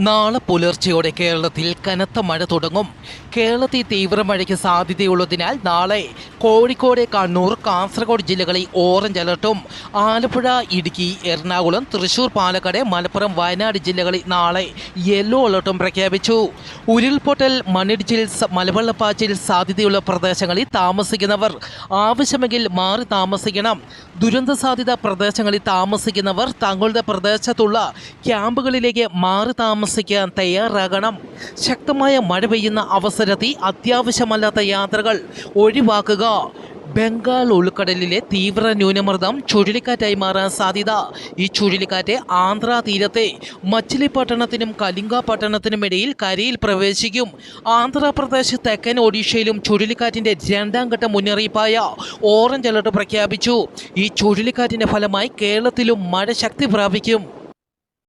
നാളെ പുലർച്ചെയോടെ കേരളത്തിൽ കനത്ത മഴ തുടങ്ങും. കേരളത്തിൽ തീവ്രമഴയ്ക്ക് സാധ്യതയുള്ളതിനാൽ നാളെ കോഴിക്കോട് കണ്ണൂർ കാസർഗോഡ് ജില്ലകളിൽ ഓറഞ്ച് അലർട്ടും. ആലപ്പുഴ ഇടുക്കി എറണാകുളം തൃശൂർ പാലക്കാട് മലപ്പുറം വയനാട് ജില്ലകളിൽ നാളെ യെല്ലോ അലർട്ടും പ്രഖ്യാപിച്ചു. ഉരുൾപൊട്ടൽ മണ്ണിടിച്ചിൽ മലവെള്ളപ്പാച്ചിൽ സാധ്യതയുള്ള പ്രദേശങ്ങളിൽ താമസിക്കുന്നവർ ആവശ്യമെങ്കിൽ മാറി താമസിക്കണം. ദുരന്ത സാധ്യത പ്രദേശങ്ങളിൽ താമസിക്കുന്നവർ തങ്ങളുടെ പ്രദേശത്തുള്ള ക്യാമ്പുകളിലേക്ക് മാറി താമസിക്കാൻ തയ്യാറാകണം. ശക്തമായ മഴ പെയ്യുന്ന അവസരത്തിൽ അത്യാവശ്യമല്ലാത്ത യാത്രകൾ ഒഴിവാക്കുക. ബംഗാൾ ഉൾക്കടലിലെ തീവ്ര ന്യൂനമർദ്ദം ചുഴലിക്കാറ്റായി മാറാൻ സാധ്യത. ഈ ചുഴലിക്കാറ്റ് ആന്ധ്ര തീരത്തെ മച്ചിലിപട്ടണത്തിനും കലിംഗ പട്ടണത്തിനും ഇടയിൽ കരയിൽ പ്രവേശിക്കും. ആന്ധ്രാപ്രദേശ് തെക്കൻ ഒഡീഷയിലും ചുഴലിക്കാറ്റിന്റെ രണ്ടാം ഘട്ട മുന്നറിയിപ്പായ ഓറഞ്ച് അലർട്ട് പ്രഖ്യാപിച്ചു. ഈ ചുഴലിക്കാറ്റിന്റെ ഫലമായി കേരളത്തിലും മഴ ശക്തി പ്രാപിക്കും.